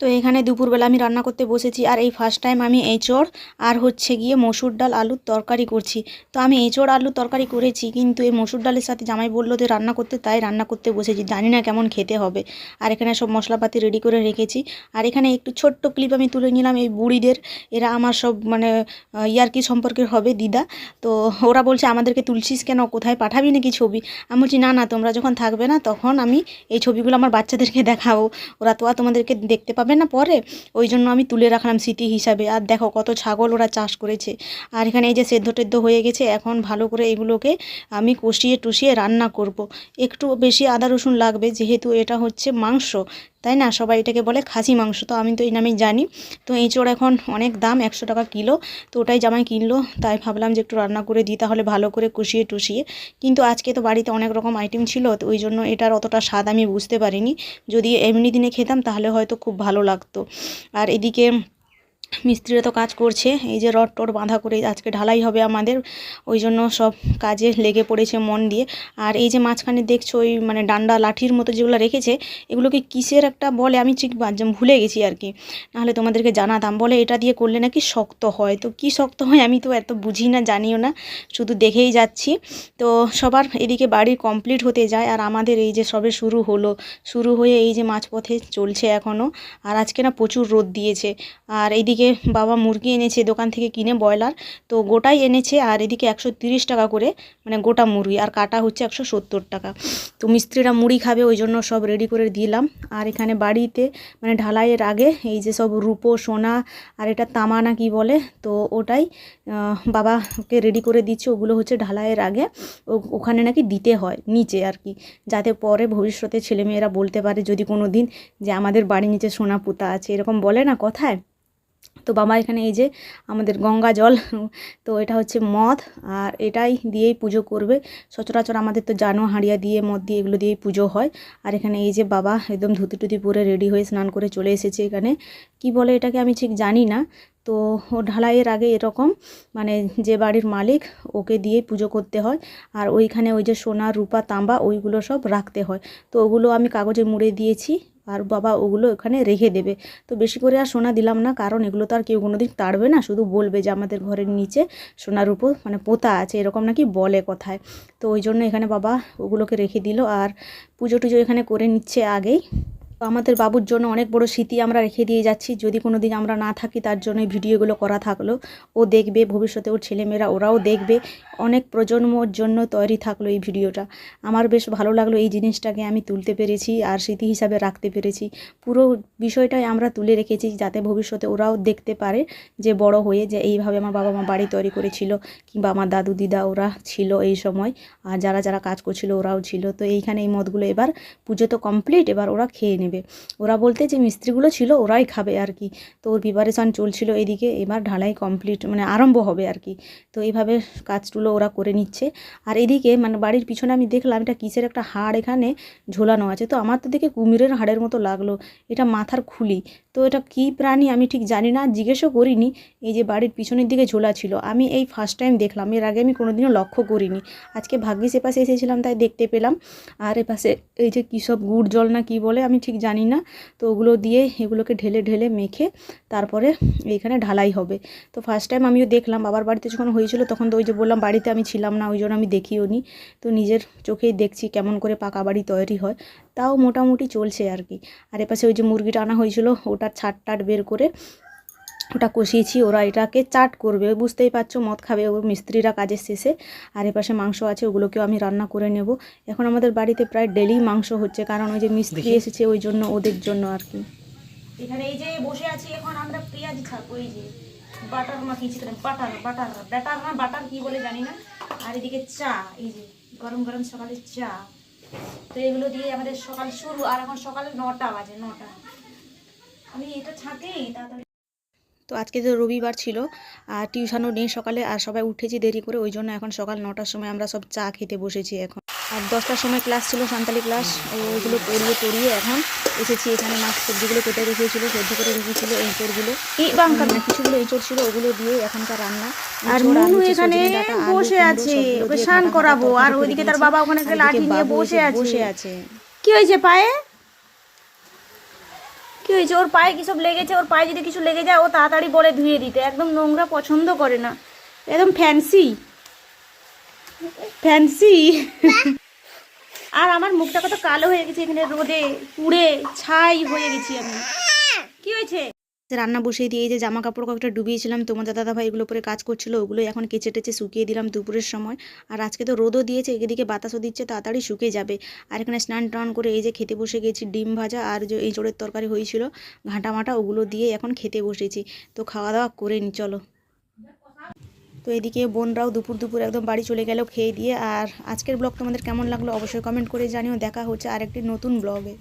তো এখানে দুপুরবেলা আমি রান্না করতে বসেছি আর এই ফার্স্ট টাইম আমি এঁচড় আর হচ্ছে গিয়ে মসুর ডাল আলুর তরকারি করছি। তো আমি এঁচড় আলুর তরকারি করেছি কিন্তু এই মসুর ডালের সাথে জামাই বলল যে রান্না করতে তাই রান্না করতে বসেছি, জানি না কেমন খেতে হবে। আর এখানে সব মশলাপাতি রেডি করে রেখেছি। আর এখানে একটু ছোট্ট ক্লিপ আমি তুলে নিলাম এই বুড়িদের। এরা আমার সব মানে ইয়ার্কি সম্পর্কের হবে দিদা। তো ওরা বলছে, আমাদেরকে তুলছিস কেন? কোথায় পাঠাবি নাকি ছবি? আমি বলছি, না না, তোমরা যখন থাকবে না তখন আমি এই ছবিগুলো আমার বাচ্চাদেরকে দেখাবো। ওরা তো আর তোমাদেরকে দেখতে পাবে না পরে? ওই জন্য আমি তুলে রাখলাম স্মৃতি হিসাবে। আর দেখো কত ছাগল ওরা চাষ করেছে। আর এখানে এই যে সেদ্ধ টেদ্ধ হয়ে গেছে, এখন ভালো করে এগুলোকে আমি কষিয়ে টুষিয়ে রান্না করব। একটু বেশি আদা রসুন লাগবে, যেহেতু এটা হচ্ছে মাংস। তাই না? সবাই এটাকে বলে খাসি মাংস। তো আমি তো এই নামেই জানি। তো এঁচোড় এখন অনেক দাম, একশো টাকা কিলো। তো ওটাই জামাই কিনলো। তাই ভাবলাম যে একটু রান্না করে দিই, তাহলে ভালো করে কষিয়ে টুষিয়ে। কিন্তু আজকে তো বাড়িতে অনেক রকম আইটেম ছিল, তো ওই জন্য এটার অতটা স্বাদ আমি বুঝতে পারিনি। যদি এমনি দিনে খেতাম, তাহলে হয়তো খুব ভালো লাগতো। আর এদিকে মিস্ত্রিরা তো কাজ করছে, এই যে রড টড বাঁধা করে আজকে ঢালাই হবে আমাদের, ওই জন্য সব কাজে লেগে পড়েছে মন দিয়ে। আর এই যে মাঝখানে দেখছ ওই মানে ডান্ডা লাঠির মতো যেগুলো রেখেছে, এগুলোকে কিসের একটা বলে আমি ঠিক ভুলে গেছি আর কি। নাহলে তোমাদেরকে জানাতাম, বলে এটা দিয়ে করলে নাকি শক্ত হয়। তো কি শক্ত হয় আমি তো এত বুঝি না, জানিও না, শুধু দেখেই যাচ্ছি। তো সবার এদিকে বাড়ি কমপ্লিট হতে যায়, আর আমাদের এই যে সবে শুরু হলো, শুরু হয়ে এই যে মাঝপথে চলছে এখনও আর আজকে না প্রচুর রোদ দিয়েছে। আর এইদিকে বাবা মুরগি এনেছে, দোকান থেকে কিনে ব্রয়লার। তো গোটাই এনেছে আর এদিকে একশো টাকা করে মানে গোটা মুরগি। আর কাটা হচ্ছে একশো সত্তর টাকা। তো মিস্ত্রিরা মুড়ি খাবে, ওই জন্য সব রেডি করে দিলাম। আর এখানে বাড়িতে মানে ঢালাইয়ের আগে, এই যে সব রূপো, সোনা আর এটা তামা না কি বলে, তো ওটাই বাবাকে রেডি করে দিচ্ছে। ওগুলো হচ্ছে ঢালাইয়ের আগে। ও- ওখানে নাকি দিতে হয়, নিচে আর কি। যাতে পরে ভবিষ্যতে ছেলেমেয়েরা বলতে পারে, যদি কোনো দিন যে আমাদের বাড়ির নিচে সোনা পুঁতা আছে, এরকম বলে না কথায়? তো বাবা এখানে এই যে আমাদের গঙ্গা জল, তো এটা হচ্ছে মদ, আর এটাই দিয়েই পুজো করবে। সচরাচর আমাদের তো জানো হাঁড়িয়া দিয়ে, মদ দিয়ে এগুলো দিয়েই পুজো হয়। আর এখানে এই যে বাবা একদম ধুতি টুতি পরে রেডি হয়ে স্নান করে চলে এসেছে এখানে। কি বলে এটাকে আমি ঠিক জানি না। তো ও ঢালাইয়ের আগে এরকম মানে যে বাড়ির মালিক, ওকে দিয়েই পুজো করতে হয়। আর ওইখানে ওই যে সোনা, রূপা, তাম্বা, ওইগুলো সব রাখতে হয়। তো ওগুলো আমি কাগজে মুড়ে দিয়েছি। আর বাবা ওগুলো ওখানে রেখে দেবে। তো বেশি করে আর সোনা দিলাম না, কারণ এগুলো তো আর কেউ কোনো দিন তাড়বে না, শুধু বলবে যে আমাদের ঘরের নিচে সোনার উপর মানে পোতা আছে, এরকম নাকি বলে কথায়। তো ওই জন্য এখানে বাবা ওগুলোকে রেখে দিল, আর পুজো টুজো এখানে করে নিচ্ছে আগেই। তো আমাদের বাবুর জন্য অনেক বড় স্মৃতি আমরা রেখে দিয়ে যাচ্ছি। যদি কোনো দিন আমরা না থাকি, তার জন্য ভিডিওগুলো করা থাকল। ও দেখবে, ভবিষ্যতে ওর ছেলেমেয়েরা ওরাও দেখবে। অনেক প্রজন্মর জন্য তৈরি থাকল এই ভিডিওটা। আমার বেশ ভালো লাগল এই জিনিসটাকে আমি তুলতে পেরেছি আর স্মৃতি হিসাবে রাখতে পেরেছি। পুরো বিষয়টাই আমরা তুলে রেখেছি যাতে ভবিষ্যতে ওরাও দেখতে পারে যে বড় হয়ে যে এইভাবে আমার বাবা মা বাড়ি তৈরি করেছিল কিংবা আমার দাদু, দিদা ওরা ছিল এই সময় আর যারা যারা কাজ করছিল ওরাও ছিল। তো এইখানে এই মদগুলো এবার পুজো তো কমপ্লিট এবার ওরা খেয়ে নেবে। ওরা বলতে যে মিস্ত্রিগুলো ছিল ওরাই খাবে আর কি। তো ওর প্রিপারেশান চলছিল এদিকে এবার ঢালাই কমপ্লিট মানে আরম্ভ হবে আর কি। তো এইভাবে কাজগুলো ওরা করে নিচ্ছে। আর এদিকে মানে বাড়ির পিছনে আমি দেখলাম এটা কিসের একটা হাড় এখানে ঝোলানো আছে। তো আমার তো দেখে কুমিরের হাড়ের মতো লাগল। এটা মাথার খুলি। তো এটা কী প্রাণী আমি ঠিক জানি না, জিজ্ঞেসও করিনি। এই যে বাড়ির পিছনের দিকে ঝোলা ছিল, আমি এই ফার্স্ট টাইম দেখলাম, এর আগে আমি কোনোদিনও লক্ষ্য করিনি। আজকে ভাগ্যিস এপাশে এসেছিলাম, তাই দেখতে পেলাম। আর এপাশে এই যে কী সব গুড় জল না কী বলে, আমি ঠিক জানি না। তো ওগুলো দিয়ে এগুলোকে ঢেলে ঢেলে মেখে তারপরে এইখানে ঢালাই হবে। তো ফার্স্ট টাইম আমিও দেখলাম, বাবার বাড়িতে যখন হয়েছিল তখন তো ওই যে বললাম, বাড়িতে আমি ছিলাম না, ওই জন্য আমি দেখিও নি। তো নিজের চোখেই দেখছি কেমন করে পাকা বাড়ি তৈরি হয়, তাও মোটামুটি চলছে আর কি। আর এপাশে ওই যে মুরগিটা আনা হয়েছিল ওটার ছাট টাট বের করে ওটা কষিয়েছি। ওরা এটাকে চাট করবে বুঝতেই পারছ মদ খাবে। ও মিস্ত্রিরা কাজের শেষে। আর এপাশে মাংস আছে ওগুলোকেও আমি রান্না করে নেব। এখন আমাদের বাড়িতে প্রায় ডেলি মাংস হচ্ছে কারণ ওই যে মিস্ত্রি এসেছে ওই জন্য ওদের জন্য আর কি। এখানে এই যে বসে আছি এখন আমরা পেঁয়াজ খাব এই যে বাটার মাখিয়েছি বাটার বাটার ব্যাটার না বাটার কি বলে জানি না। আর এদিকে চা এই যে গরম গরম সকালে চা। তো এগুলো দিয়ে আমাদের সকাল শুরু আর এখন সকালে নটা বাজে নটা। আমি এটা ছাঁকি তাড়াতাড়ি। তো আজকে তো রবিবার ছিল আর টিউশনও নেই সকালে আর সবাই উঠেছি দেরি করে ওই জন্য এখন সকাল নটার সময় আমরা সব চা খেতে বসেছি এখন। আর দশটার সময় ক্লাস ছিল সান্তালি ক্লাস ওইগুলো পড়িয়ে পড়িয়ে এখন এসেছি এখানে মাছ সবজিগুলো কেটে রেখেছিল সেদ্ধ করে রেখেছিল এঁচড়গুলো এই বাঙ্কার না কিছুগুলো এঁচড় ছিল ওগুলো দিয়ে এখনকার রান্না আর মুনু এখানে বসে আছে ওকে স্নান করাবো আর ওইদিকে তার বাবা ওখানে লাঠি নিয়ে বসে আছে। বসে আছে। কি হয়েছে পায়ে? কি হয়েছে? ওর পায়ে কি সব লেগেছে? ওর পায়ে যদি কিছু লেগে যায়, ও তাড়াতাড়ি বলে ধুয়ে দিতে। একদম নোংরা পছন্দ করে না। একদম ফ্যান্সি। ফ্যান্সি। আর আমার মুখটা কত কালো হয়ে গেছে এখানে রোদে, পুড়ে, ছাই হয়ে গেছি আমি। কি হয়েছে? রান্না বসিয়ে দিয়ে এই যে জামা কাপড় কয়েকটা ডুবিয়েছিলাম, তোমার দাদা ভাই এগুলো পরে কাজ করছিল ওগুলো এখন কেচে টেচে শুকিয়ে দিলাম দুপুরের সময়। আর আজকে তো রোদও দিয়েছে, এদিকে বাতাসও দিচ্ছে, তাড়াতাড়ি শুকিয়ে যাবে। আর এখানে স্নান টান করে এই যে খেতে বসে গেছি, ডিম ভাজা আর যে এই জোরের তরকারি হয়েছিল, ঘাঁটা মাটা ওগুলো দিয়ে এখন খেতে বসেছি। তো খাওয়া দাওয়া করে নি, চলো। তো এদিকে বোনরাও দুপুর দুপুর একদম বাড়ি চলে গেল খেয়ে দিয়ে। আর আজকের ব্লগ তোমাদের কেমন লাগল অবশ্যই কমেন্ট করে জানিও। দেখা হচ্ছে আরেকটি নতুন ব্লগে।